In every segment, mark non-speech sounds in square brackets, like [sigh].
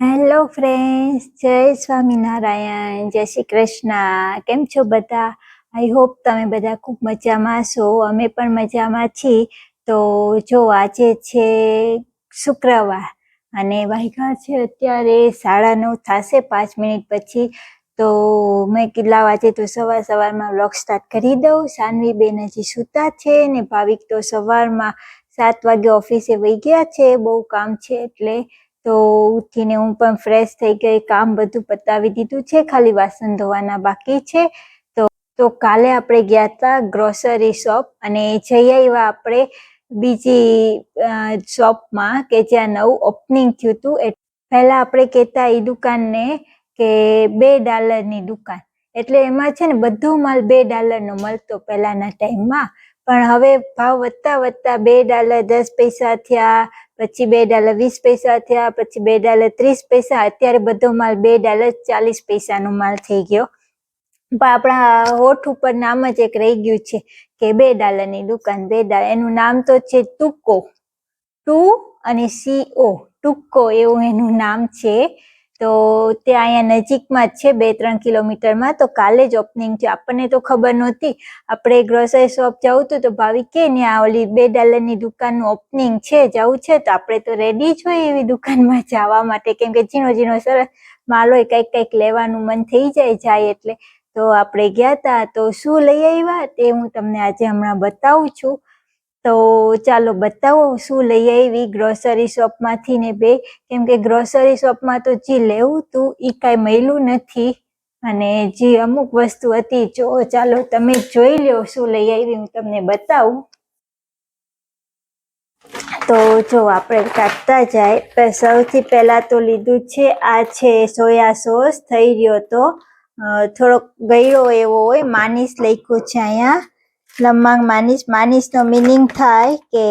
Hello friends, જય સ્વામિનારાયણ, જય શ્રી કૃષ્ણ. કેમ છો બધા? આઈ હોપ તમે બધા ખૂબ મજામાં છો. અમે પણ મજામાં છીએ. તો જો આજે છે શુક્રવાર અને વાગ્યા છે અત્યારે સાડા નવ થશે પાંચ મિનિટ પછી. તો મેં કેટલા વાગે તો સવાર સવારમાં વ્લોગ સ્ટાર્ટ કરી દઉં. સાનવી બેન હજી સૂતા છે ને ભાવિક તો સવારમાં સાત વાગે ઓફિસે વહી ગયા છે. બહુ કામ છે એટલે તો ઉઠીને હું પણ ફ્રેશ થઈ ગઈ, કામ બધું પતાવી દીધું છે, ખાલી વાસણ ધોવાના બાકી છે. તો તો કાલે આપણે ગયા હતા ગ્રોસરી શોપ અને જઈ આવ્યા આપણે બીજી શોપમાં કે જ્યાં નવું ઓપનિંગ થયું હતું પહેલા આપણે કહેતા એ દુકાનને કે બે ડોલરની દુકાન. એટલે એમાં છે ને બધો માલ બે ડોલરનો મળતો પહેલાના ટાઈમમાં પણ હવે ભાવ વધતા વધતા બે ડોલર દસ પૈસા થયા પછી બે ડાલર વીસ પૈસા થયા, પછી બે ડાલર ત્રીસ પૈસા. અત્યારે બધો માલ બે ડાલર ચાલીસ પૈસાનો માલ થઈ ગયો. પણ આપણા હોઠ ઉપર નામ જ એક રહી ગયું છે કે બે ડાલરની દુકાન, બે ડાલર એનું નામ તો છે ટુકો. ટુ અને સીઓ ટૂંકો એવું એનું નામ છે. તો ત્યાં અહીંયા નજીકમાં જ છે બે ત્રણ કિલોમીટરમાં. તો કાલે જ ઓપનિંગ છે આપણને તો ખબર નહોતી. આપણે ગ્રોસરી શોપ જવું હતું, તો ભાવિક કે ત્યાં ઓલી બે ડોલરની દુકાનનું ઓપનિંગ છે, જવું છે, તો આપણે તો રેડી જ હોય એવી દુકાનમાં જવા માટે. કેમ કે ઝીણો ઝીણો સરસ માલ હોય, કંઈક કંઈક લેવાનું મન થઈ જાય જાય એટલે. તો આપણે ગયા હતા તો શું લઈ આવ્યા તે હું તમને આજે હમણાં બતાવું છું. તો ચાલો બતાવો શું લઈ આવી ગ્રોસરી શોપમાંથી ને બે. કેમ કે ગ્રોસરી શોપમાં તો જે લેવું તું એ કાંઈ મળ્યું નથી. અને જે અમુક વસ્તુ હતી, જો ચાલો તમે જોઈ લો શું લઈ આવી, હું તમને બતાવું. તો જો આપણે કાપતા જાય સૌથી પહેલા તો લીધું છે, આ છે સોયા સોસ, થઈ રહ્યો તો થોડોક ગયો એવો હોય, માનીસ લખ્યું છે અહીંયા. લમાંગ માનીસ માનીશનો મિનિંગ થાય કે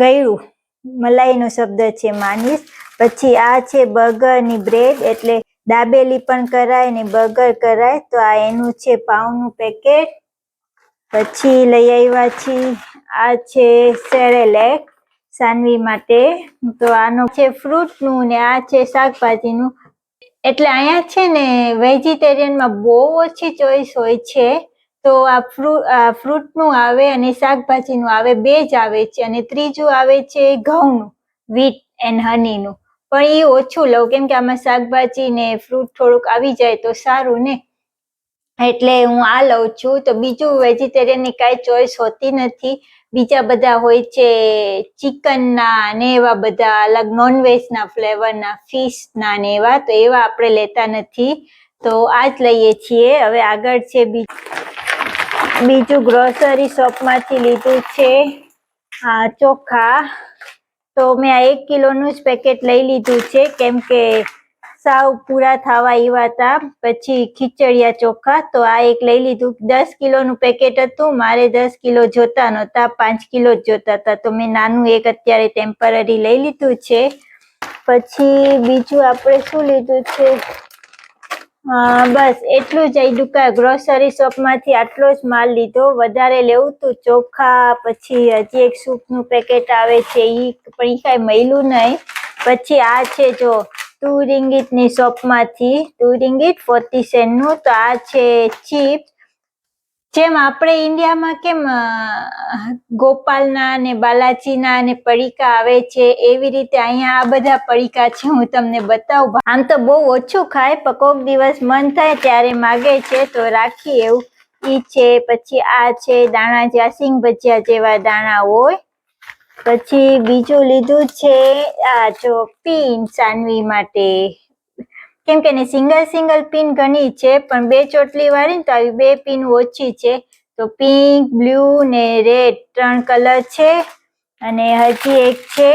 ગળ્યું મલાઈનો શબ્દ છે માનીસ પછી આ છે બર્ગરની બ્રેડ, એટલે દાબેલી પણ કરાય ને બર્ગર કરાય. તો આ એનું છે પાઉનું પેકેટ. પછી લઈ આવ્યા છીએ. આ છે સેરેલેક સાનવી માટે. તો આનો છે ફ્રૂટનું ને આ છે શાકભાજીનું. એટલે અહીંયા છે ને વેજીટેરિયનમાં બહુ ઓછી ચોઈસ હોય છે. તો આ ફ્રૂટ ફ્રૂટનું આવે અને શાકભાજીનું આવે, બે જ આવે છે અને ત્રીજું આવે છે ઘઉંનું વીટ એન્ડ હનીનું પણ એ ઓછું લઉં, કેમ કે આમાં શાકભાજી ને ફ્રૂટ થોડુંક આવી જાય તો સારું ને. એટલે હું આ લઉં છું. તો બીજું વેજીટેરિયનની કાંઈ ચોઈસ હોતી નથી. બીજા બધા હોય છે ચિકનના ને એવા બધા અલગ નોનવેજના ફ્લેવરના ફિશના ને એવા, તો એવા આપણે લેતા નથી. તો આ જ લઈએ છીએ. હવે આગળ છે બીજું ગ્રોસરી શોપમાંથી લીધું છે આ ચોખા. તો મેં આ એક કિલોનું જ પેકેટ લઈ લીધું છે. કેમ કે સાવ પૂરા થવા એવા હતા પછી ખીચડિયા ચોખા. તો આ એક લઈ લીધું. દસ કિલોનું પેકેટ હતું. મારે દસ કિલો જોતા નહોતા. પાંચ કિલો જ જોતા હતા તો મેં નાનું એક અત્યારે ટેમ્પરરી લઈ લીધું છે. પછી બીજું આપણે શું લીધું છે? બસ એટલું જ. દુકાન ગ્રોસરી શોપમાંથી આટલો જ માલ લીધો. વધારે લેવું તું ચોખા, પછી હજી એક સૂપનું પેકેટ આવે છે. એ પણ એ કાંઈ મળ્યું નહીં. પછી આ છે, જો ટુ રિંગીટની શોપમાંથી ટુ રિંગીટ ફોર્ટી સેન્ટનું તો આ છે ચીપ જેમ આપણે ઇન્ડિયામાં કેમ ગોપાલના ને બાલાજીના ને પડીકા આવે છે, એવી રીતે અહીંયા આ બધા પડીકા છે, હું તમને બતાવું. આમ તો બહુ ઓછું ખાય, પણ કોક દિવસ મન થાય ત્યારે માગે છે, તો રાખી એવું. ઈ છે, પછી આ છે, દાણા જ્યાં સિંગ ભજીયા જેવા દાણા હોય. પછી બીજું લીધું છે, આ જો, પીન સાનવી માટે. કેમ કે સિંગલ સિંગલ પિન ઘણી છે, પણ બે ચોટલી વાળી તો આવી બે પિન ઓછી છે. તો પિંક બ્લુ ને રેડ ત્રણ કલર છે અને હજી એક છે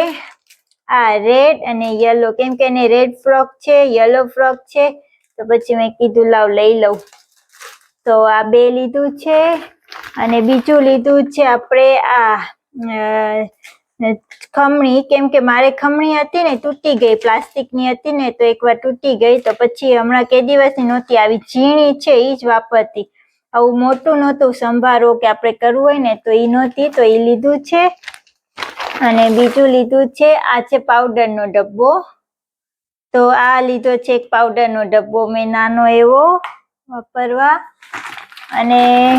આ રેડ અને યલો કેમ કે એને રેડ ફ્રોક છે યલો ફ્રોક છે. તો પછી મેં કીધું લાવ લઈ લઉં. તો આ બે લીધું છે અને બીજું લીધું છે આપણે આ ખમણી, કેમ કે મારે ખમણી હતી ને, તૂટી ગઈ, પ્લાસ્ટિકની હતી ને, તો એકવાર તૂટી ગઈ, તો પછી હમણાં કે દિવસની નહોતી આવી. ઝીણી છે એ જ વાપરતી. આવું મોટું નહોતું, સંભારો કે આપણે કરવું હોય ને, તો એ નહોતી, તો એ લીધું છે. અને બીજું લીધું છે, આ છે પાવડરનો ડબ્બો. તો આ લીધો છે એક પાવડરનો ડબ્બો, મેં નાનો એવો વાપરવા. અને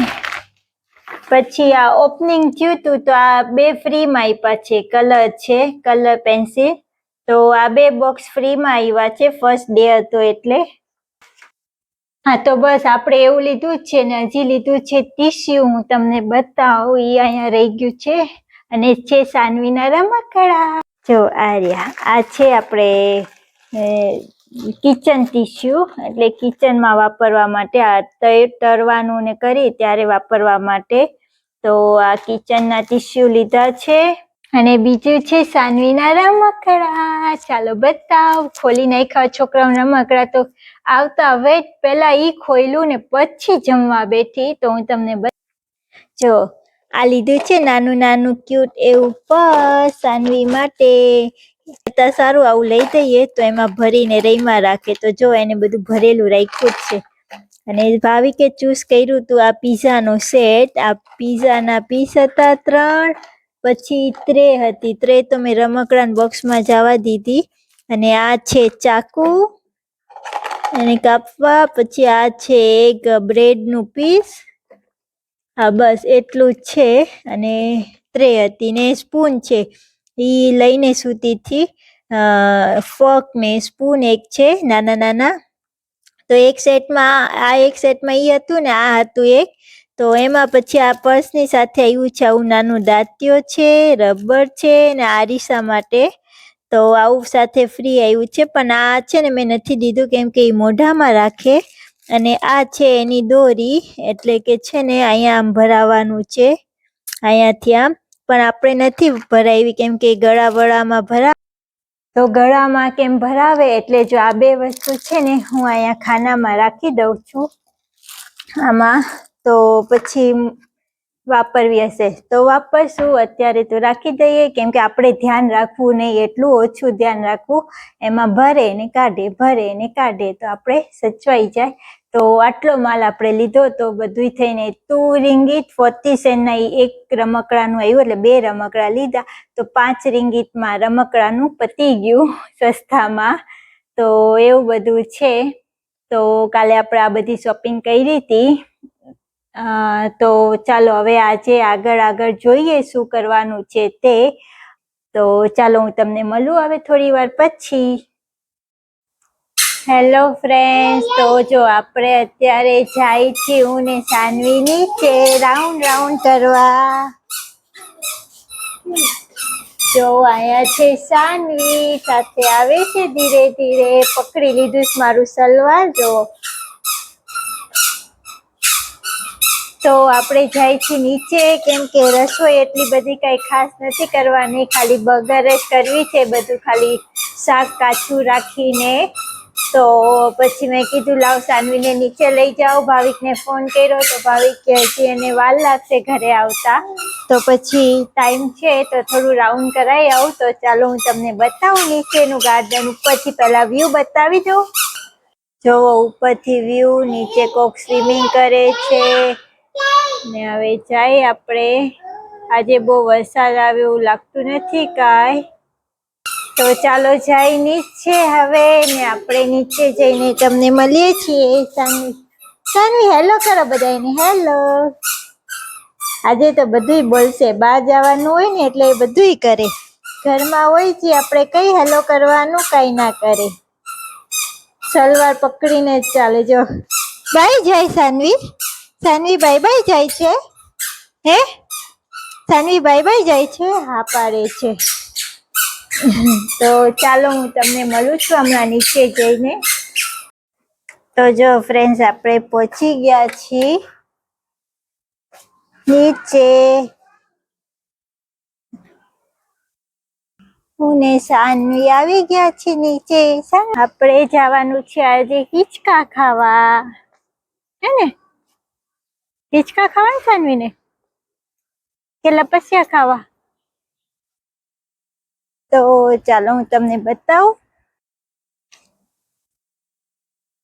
પછી આ ઓપનિંગ થયું હતું તો આ બે ફ્રીમાં આપ્યા છે. કલર છે કલર પેન્સિલ તો આ બે બોક્સ ફ્રીમાં આવ્યા છે. ફર્સ્ટ ડે હતો એટલે. હા, તો બસ આપણે એવું લીધું છે ને હજી લીધું છે ટીશ્યુ હું તમને બતાવું. એ અહીંયા રહી ગયું છે. અને છે સાનવીના રમકડા. જો, આ રહ્યા. આ છે આપણે કિચન ટીશ્યુ એટલે કિચનમાં વાપરવા માટે આ તરવાનું ને કરી ત્યારે વાપરવા માટે. તો આ કિચનના ટીશ્યુ લીધા છે. અને બીજું છે સાનવીના રમકડા. ચાલો બતાવ. ખોલી નાખ્યા છોકરાઓના રમકડા તો આવતા હવે પહેલા એ ખોયલું ને પછી જમવા બેઠી. તો હું તમને જો, આ લીધું છે નાનું નાનું ક્યુટ એવું પર્સ સાનવી માટે. કરતા સારું આવું લઈ દઈએ તો એમાં ભરીને રહીમાં રાખે. તો જો એને બધું ભરેલું રાખ્યું જ છે. અને ભાવિકે ચૂઝ કર્યું હતું આ પીઝાનો સેટ આ પીઝાના પીસ હતા ત્રણ, પછી ત્રે હતી. ત્રે તો મેં રમકડાના બોક્સમાં જવા દીધી. અને આ છે ચાકુ અને કાપવા, પછી આ છે એક બ્રેડનું પીસ હા, બસ એટલું જ છે. અને ત્રે હતી ને સ્પૂન છે. ઈ લઈને સૂતી ફોક ને સ્પૂન એક છે, નાના નાના. તો એક સેટમાં આ એક સેટમાં ઈ હતું ને આ હતું એક. તો એમાં પછી આ પર્સની સાથે આવ્યું છે, આવું નાનું દાંતિયો છે, રબર છે ને આરીસા માટે. તો આવું સાથે ફ્રી આવ્યું છે, પણ આ છે ને મેં નથી દીધું કેમ કે એ મોઢામાં રાખે. અને આ છે એની દોરી, એટલે કે છે ને અહીંયા આમ ભરાવાનું છે, અહીંયાથી આમ. પણ આપણે નથી ભરાવી કેમ કે ગળા વળામાં ભરા તો ગળામાં કેમ ભરાવે એટલે જો આ બે વસ્તુ છે ને હું અહીંયા ખાનામાં રાખી દઉં છું. આમાં તો પછી વાપરવી હશે. તો વાપરશું. અત્યારે તો રાખી દઈએ. કેમ કે આપણે ધ્યાન રાખવું નહીં એટલું ઓછું ધ્યાન રાખવું, એમાં ભરે ને કાઢે, ભરે ને કાઢે તો આપણે સચવાઈ જાય. તો આટલો માલ આપણે લીધો તો બધું થઈને ટુ રિંગીટ ફોર્ટી સેન્ટના એક રમકડાનું આવ્યું, એટલે બે રમકડા લીધા. તો પાંચ રિંગીટમાં રમકડાનું પતી ગયું સસ્તામાં. તો એવું બધું છે. તો કાલે આપણે આ બધી શોપિંગ કરી હતી. તો ચાલો હવે આજે આગળ આગળ જોઈએ શું કરવાનું છે તે. તો ચાલો હું તમને મળું હવે થોડી વાર પછી. હેલો ફ્રેન્ડ્સ તો જો આપણે અત્યારે જાય છે હું ને સાનવી નીચે રાઉન્ડ રાઉન્ડ કરવા. જો અહીંયા છે સાનવી, સાથે આવે છે ધીરે ધીરે પકડી લીધું છે મારું સલવાર, જો. તો આપણે જાય છે નીચે, કેમ કે રસોઈ એટલી બધી કઈ ખાસ નથી કરવાની, ખાલી બગર જ કરવી છે, બધું ખાલી શાક કાચું રાખીને. તો પછી મેં કીધું, લાવ સાનવીને નીચે લઈ જાઓ. ભાવિકને ફોન કર્યો તો ભાવિક કે હજી એને વાર લાગશે ઘરે આવતા. તો પછી ટાઈમ છે તો થોડું રાઉન્ડ કરાવી આવું. તો ચાલો હું તમને બતાવું નીચેનું ગાર્ડન ઉપરથી પહેલાં વ્યૂ બતાવી દઉં. જોવો ઉપરથી વ્યૂ નીચે કોક સ્વિમિંગ કરે છે. ને હવે જાય આપણે. આજે બહુ વરસાદ આવે એવું લાગતું નથી કાંઈ. તો ચાલો જાય નીચે હવે ને આપણે નીચે જઈને તમને મળીએ છીએ. સાનવી સાનવી હેલો કરો બધાને હેલો આજે તો બધુંય બોલશે. બહાર જવાનું હોય ને એટલે એ બધુંય કરે. ઘરમાં હોય છે આપણે કઈ હેલો કરવાનું કઈ ના કરે. સલવાર પકડીને જ ચાલે જો. બાય જાય સાનવી સાનવી બાય બાય જાય છે? હે? સાનવી બાય બાય જાય છે? હા, પાડે છે. તો ચાલો હું તમને મળું છું હમણાં નીચે જઈને. તો જો ફ્રેન્ડ્સ આપણે પહોંચી ગયા છીએ. નીચે. હું ને સાનવી આવી ગયા છે નીચે. આપણે જવાનું છે આજે હિચકા ખાવા. હે ને? હિંચકા ખાવા ને સાનવીને? કે લપસ્યા ખાવા? તો ચાલો હું તમને બતાવું.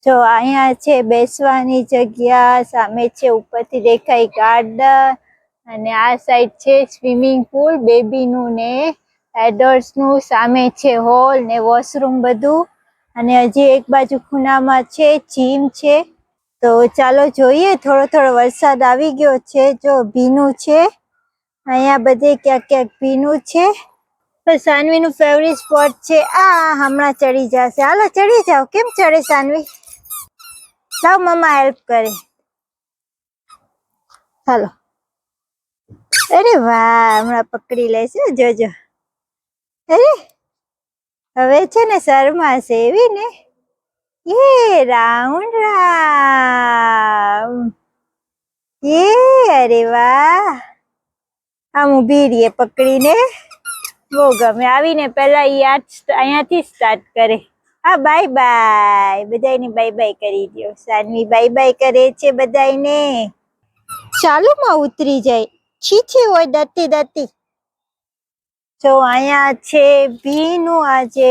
જો અહીંયા છે બેસવાની જગ્યા, સામે છે ઉપરથી દેખાય ગાર્ડન, અને આ સાઈડ છે સ્વિમિંગ પુલ, બેબીનું ને એડલ્ટ્સનું, સામે છે હોલ ને વોશરૂમ બધું. અને હજી એક બાજુ ખૂણામાં છે, જીમ છે. તો ચાલો જોઈએ, થોડો થોડો વરસાદ આવી ગયો છે, જો ભીનું છે. અહીંયા બધે ક્યાંક ક્યાંક ભીનું છે. તો સાનવીનું ફેવરિટ સ્પોટ છે, આ હમણાં ચડી જશે. હાલો, ચડી જાઓ. કેમ ચડે સાનવી? લાવ મમ્મા હેલ્પ કરે. હાલો. અરે વાહ, હમણાં પકડી લેશે જોજો. અરે, હવે છે ને શરમાશે એવી ને. એ રાઉન્ડ રામ એ અરે વાહ. આમ ઊભી રહીએ પકડીને. બહુ ગમે. આવીને પેલા ઈ અહીંયાથી સ્ટાર્ટ કરે. હા બાય બાય બધાને બાય બાય કરી દો સાનવી બાય બાય કરે છે બધાયને. ચાલુમાં ઉતરી જાય. છીછી હોય દતી દતી જો અહીંયા છે ભીનું આજે.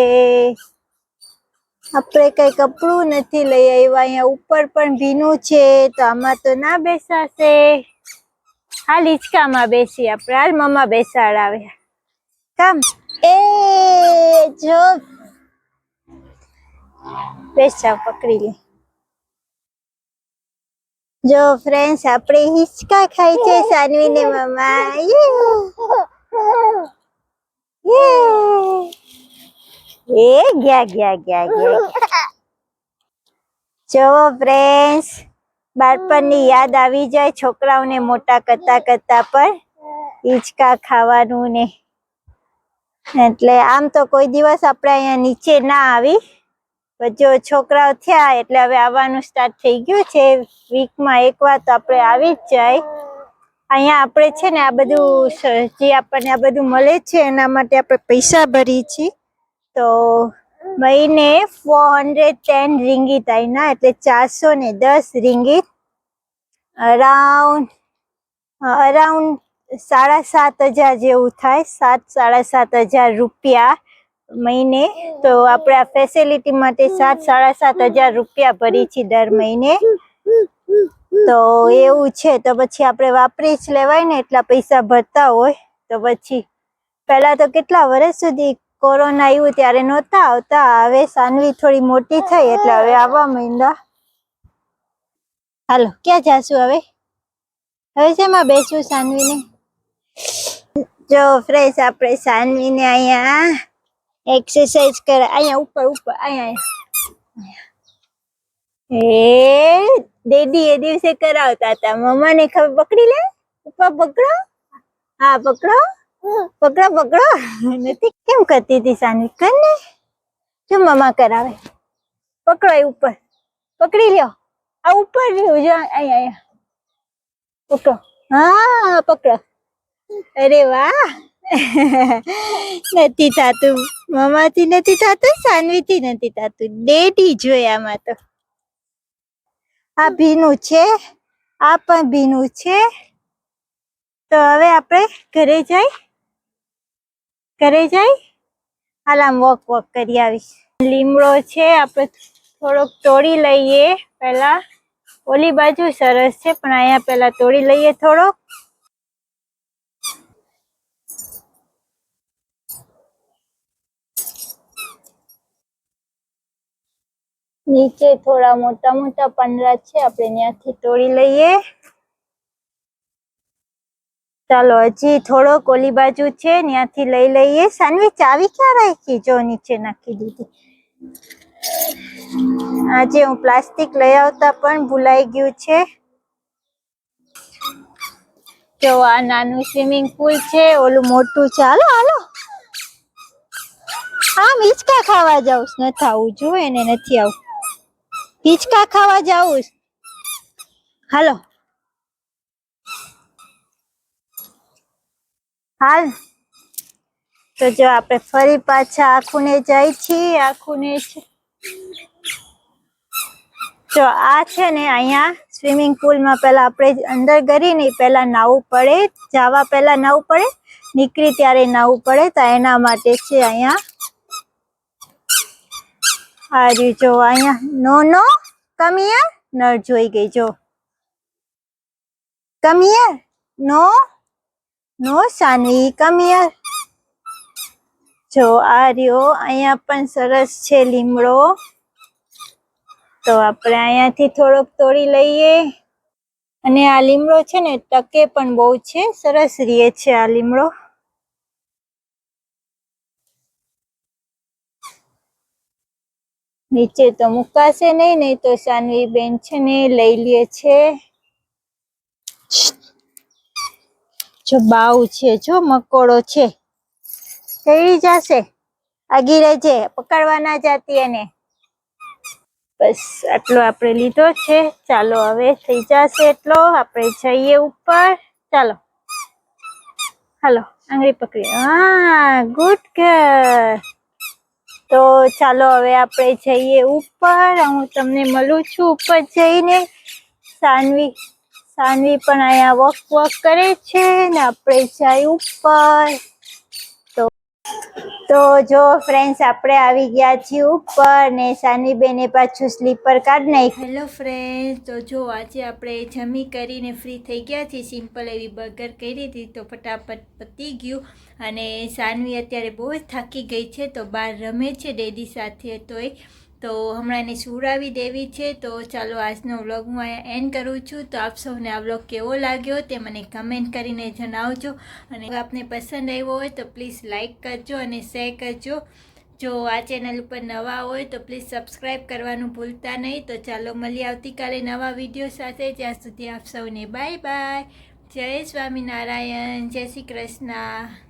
આપણે કઈ કપડું નથી લઈ આવ્યા. અહીંયા ઉપર પણ ભીનું છે, તો આમાં તો ના બેસાશે. હાલ હિંચકામાં બેસી આપણે. હાલ મમ્મા બેસાડાવે કામ. એ જો. બેસા પકડી લે. જો ફ્રેન્ડ્સ આપણે હિંચકા ખાઈ છે સાનવી ને મમ્મા એ ગયા ગયા ગયા ગયા. [laughs] જો ફ્રેન્ડ્સ બાળપણની યાદ આવી જાય છોકરાઓને મોટા કરતા કરતા પણ. હિંચકા ખાવાનું ને. એટલે આમ તો કોઈ દિવસ આપણે અહીંયા નીચે ના આવી. જો છોકરાઓ થયા એટલે હવે આવવાનું સ્ટાર્ટ થઈ ગયું છે. વીકમાં એક વાર તો આપણે આવી જ જાય. અહીંયા આપણે છે ને આ બધું, જે આપણને આ બધું મળે છે એના માટે આપણે પૈસા ભરી છીએ. તો મહિને ફોર હંડ્રેડ ટેન રિંગીત આવીના એટલે ચારસો ને દસ રિંગીત અરાઉન્ડ અરાઉન્ડ સાડા સાત હજાર જેવું થાય, સાત, સાડા સાત હજાર રૂપિયા મહિને તો આપણે આ ફેસિલિટી માટે સાત, સાડા સાત હજાર રૂપિયા ભરી છીએ દર મહિને તો એવું છે, તો પછી આપણે વાપરી જ લેવાય ને, એટલા પૈસા ભરતા હોય, તો પછી પહેલા તો કેટલા વર્ષ સુધી કોરોના આવ્યું ત્યારે નહોતા આવતા, હવે સાનવી થોડી મોટી થઈ એટલે હવે આવવા માંડ્યા. હાલો, ક્યાં જાશું હવે? હવે શેમાં બેસું સાનવીને? જો ફ્રેશ આપણે સાનવીને અહીંયા એક્સરસાઇઝ કરે, અહીંયા ઉપર ઉપર, અહીંયા એ દેદી એ દિવસે કરાવતા હતા. મમ્માને ખબર, પકડી લે? ઉપર પકડો? હા, પકડો. પકડો પકડો નથી, કેમ કરતી હતી સાની કર ને. જો મમ્મા કરાવે. પકડો એ ઉપર. પકડી લ્યો. આ ઉપર રહ્યું. જો, અહીંયા અહીંયા. પકડો. હા, પકડો. અરે વાહ. નથી થતું. મમ્માથી નથી થતું, સાનવીથી નથી થતું. ડેડી જોઈએ આમાં તો. આ ભીનું છે. આ પણ ભીનું છે. તો હવે આપણે ઘરે જઈ ઘરે જઈ હાલ આમ વોક વોક કરી આવીશ. લીમડો છે, આપણે થોડોક તોડી લઈએ. પહેલા ઓલી બાજુ સરસ છે, પણ અહીંયા પહેલા તોડી લઈએ થોડોક. નીચે થોડા મોટા મોટા પાંદડા છે, આપણે ત્યાંથી તોડી લઈએ. ચાલો, હજી થોડોક ઓલી બાજુ છે ત્યાંથી લઈ લઈએ. સાનવી ચાવી ક્યાં રાખી? જો, નીચે નાખી દીધી. આજે હું પ્લાસ્ટિક લઈ આવતા પણ ભૂલાઈ ગયું છે. જો, આ નાનું સ્વિમિંગ પુલ છે, ઓલું મોટું છે. હાલો હાલો. હા હિંચકા ખાવા જાઉં. નથી આવું જોઈએ ને નથી આવું. હિંચકા ખાવા જાઉં. હાલો. હાલ. તો જો આપણે ફરી પાછા આખુને જાય છીએ, આખુને જો. આ છે ને અહીંયા સ્વિમિંગ પુલમાં પહેલાં આપણે અંદર કરી નહીં પહેલા નાવું પડે, જવા પહેલાં નાવું પડે, નીકળી ત્યારે નાવું પડે, તો એના માટે છે અહીંયા. આ જો અહીંયા. નો નો કમિયર નળ જોઈ ગઈ, જો. કમિયર નો નો સાનવી કમિયા જો આ રહ્યો અહીંયા પણ સરસ છે લીમડો. તો આપણે અહીંયાથી થોડોક તોડી લઈએ. અને આ લીમડો છે ને, ટકે પણ બહુ છે. સરસ રીએ છે આ લીમડો. નીચે તો મુકાશે નહીં નહીં તો સાનવી બેન છે ને લઈ લે છે. જો બાવ છે, જો મકોડો છે. કઈ જશે? આગી રહેજે પકડવા ના જાતી એને. બસ, આટલો આપણે લીધો છે. ચાલો હવે થઈ જશે એટલો. આપણે જઈએ ઉપર. ચાલો. હાલો, આંગળી પકડી. હા, ગુડ ગર્લ. તો ચાલો હવે આપણે જઈએ ઉપર. હું તમને મળું છું ઉપર જઈને. સાનવી સાનવી પણ અહીંયા વોક વોક કરે છે ને આપણે જાય ઉપર. તો તો જો ફ્રેન્ડ્સ આપણે આવી ગયા છીએ ઉપર ને સાનવી બેને પાછું સ્લીપર કાઢ નાખ્યું હેલો ફ્રેન્ડ્સ તો જો આજે આપણે જમી કરીને ફ્રી થઈ ગયા છીએ સિમ્પલ એવી બર્ગર કરી હતી, તો ફટાફટ પતી ગયું. અને સાનવી અત્યારે બહુ જ થાકી ગઈ છે, તો બહાર રમે છે ડેડી સાથે તોય તો હમણાં એને સુવડાવી દેવી છે. તો ચાલો આજનો વ્લોગ હું એન્ડ કરું છું. તો આપ સૌને આ વ્લોગ કેવો લાગ્યો તે મને કમેન્ટ કરીને જણાવજો. અને આપને પસંદ આવ્યો હોય તો પ્લીઝ લાઇક કરજો અને શેર કરજો. જો આ ચેનલ ઉપર નવા હોય તો પ્લીઝ સબસ્ક્રાઈબ કરવાનું ભૂલતા નહીં. તો ચાલો મળીએ આવતીકાલે નવા વીડિયો સાથે. જ્યાં સુધી આપ સૌને બાય બાય જય સ્વામિનારાયણ. જય શ્રી કૃષ્ણ.